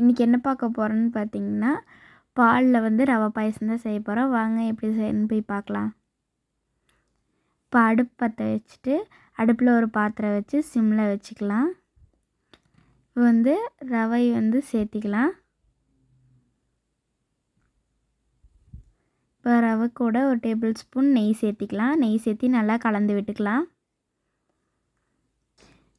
இன்றைக்கி என்ன பார்க்க போகிறோன்னு பார்த்தீங்கன்னா பாலில் வந்து ரவை பாயசம் தான் செய்ய போகிறோம் வாங்க எப்படி செய்யணும்னு போய் பார்க்கலாம். இப்போ அடுப்பு பற்ற வச்சுட்டு அடுப்பில் ஒரு பாத்திரம் வச்சு சிம்மில் வச்சுக்கலாம். இப்போ வந்து ரவை வந்து சேர்த்திக்கலாம். இப்போ ரவை கூட ஒரு டேபிள் ஸ்பூன் நெய் சேர்த்திக்கலாம். நெய் சேர்த்தி நல்லா கலந்து விட்டுக்கலாம்.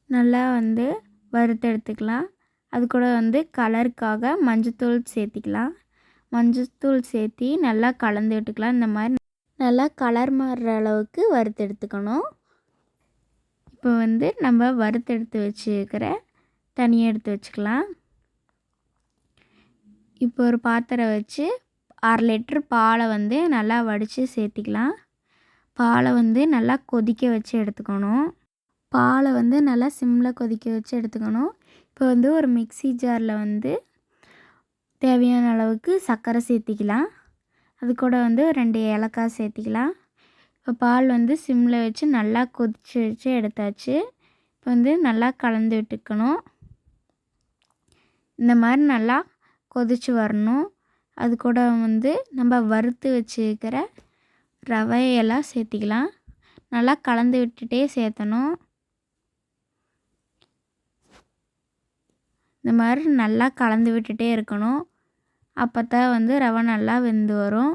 நல்லா வந்து வறுத்து எடுத்துக்கலாம். அது கூட வந்து கலருக்காக மஞ்சத்தூள் சேர்த்திக்கலாம். மஞ்சத்தூள் சேர்த்தி நல்லா கலந்து விட்டுக்கலாம். இந்த மாதிரி நல்லா கலர் மாறுற அளவுக்கு வறுத்து எடுத்துக்கணும். இப்போ வந்து நம்ம வறுத்து எடுத்து தனியாக எடுத்து வச்சுக்கலாம். இப்போ ஒரு பாத்திரம் வச்சு அரை லிட்ரு பாலை வந்து நல்லா வடித்து சேர்த்திக்கலாம். பாலை வந்து நல்லா கொதிக்க வச்சு எடுத்துக்கணும். பாலை வந்து நல்லா சிம்மில் கொதிக்க வச்சு எடுத்துக்கணும். இப்போ வந்து ஒரு மிக்சி ஜாரில் வந்து தேவையான அளவுக்கு சர்க்கரை சேர்த்திக்கலாம். அது கூட வந்து ரெண்டு ஏலக்காய் சேர்த்திக்கலாம். இப்போ பால் வந்து சிம்மில் வச்சு நல்லா கொதித்து வச்சு எடுத்தாச்சு. இப்போ வந்து நல்லா கலந்து விட்டுக்கணும். இந்த மாதிரி நல்லா கொதித்து வரணும். அது கூட வந்து நம்ம வறுத்து வச்சுருக்கிற ரவையெல்லாம் சேர்த்திக்கலாம். நல்லா கலந்து விட்டுட்டே சேர்த்தணும். இந்த மாதிரி நல்லா கலந்து விட்டுட்டே இருக்கணும். அப்போ தான் வந்து ரவை நல்லா வெந்து வரும்.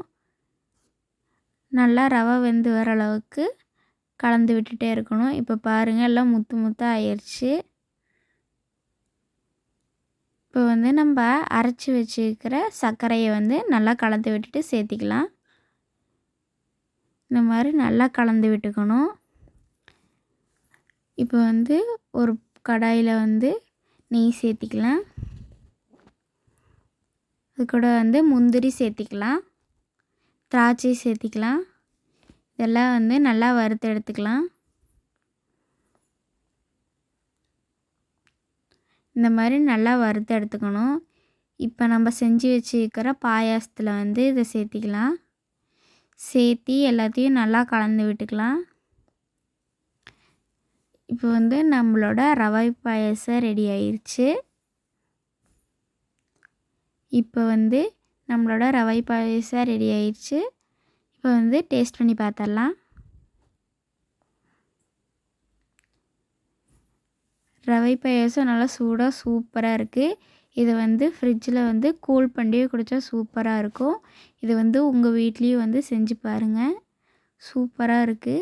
நல்லா ரவை வெந்து வர அளவுக்கு கலந்து விட்டுட்டே இருக்கணும். இப்போ பாருங்கள் எல்லாம் முத்து முத்தாக ஆயிடுச்சு இப்போ வந்து நம்ம அரைச்சி வச்சுருக்கிற சர்க்கரையை வந்து நல்லா கலந்து விட்டுட்டு சேர்த்திக்கலாம். இந்த மாதிரி நல்லா கலந்து விட்டுக்கணும். இப்போ வந்து ஒரு கடாயில் வந்து நெய் சேர்த்திக்கலாம். அது கூட வந்து முந்திரி சேர்த்திக்கலாம். திராட்சை சேர்த்திக்கலாம். இதெல்லாம் வந்து நல்லா வறுத்து எடுத்துக்கலாம். இந்த மாதிரி நல்லா வறுத்து எடுத்துக்கணும். இப்போ நம்ம செஞ்சு வச்சுருக்கிற பாயாசத்தில் வந்து இதை சேர்த்திக்கலாம். சேர்த்தி எல்லாத்தையும் நல்லா கலந்து விட்டுக்கலாம். இப்போ வந்து நம்மளோட ரவை பாயசம் ரெடி ஆயிடுச்சு இப்போ வந்து நம்மளோட ரவை பாயசம் ரெடி ஆயிடுச்சு இப்போ வந்து டேஸ்ட் பண்ணி பார்த்துடலாம் ரவை பாயசம் நல்லா சூடாக சூப்பராக இருக்குது இதை வந்து ஃப்ரிட்ஜில் வந்து கூல் பண்ணி குடித்தா சூப்பராக இருக்கும். இது வந்து உங்கள் வீட்லேயும் வந்து செஞ்சு பாருங்கள் சூப்பராக இருக்குது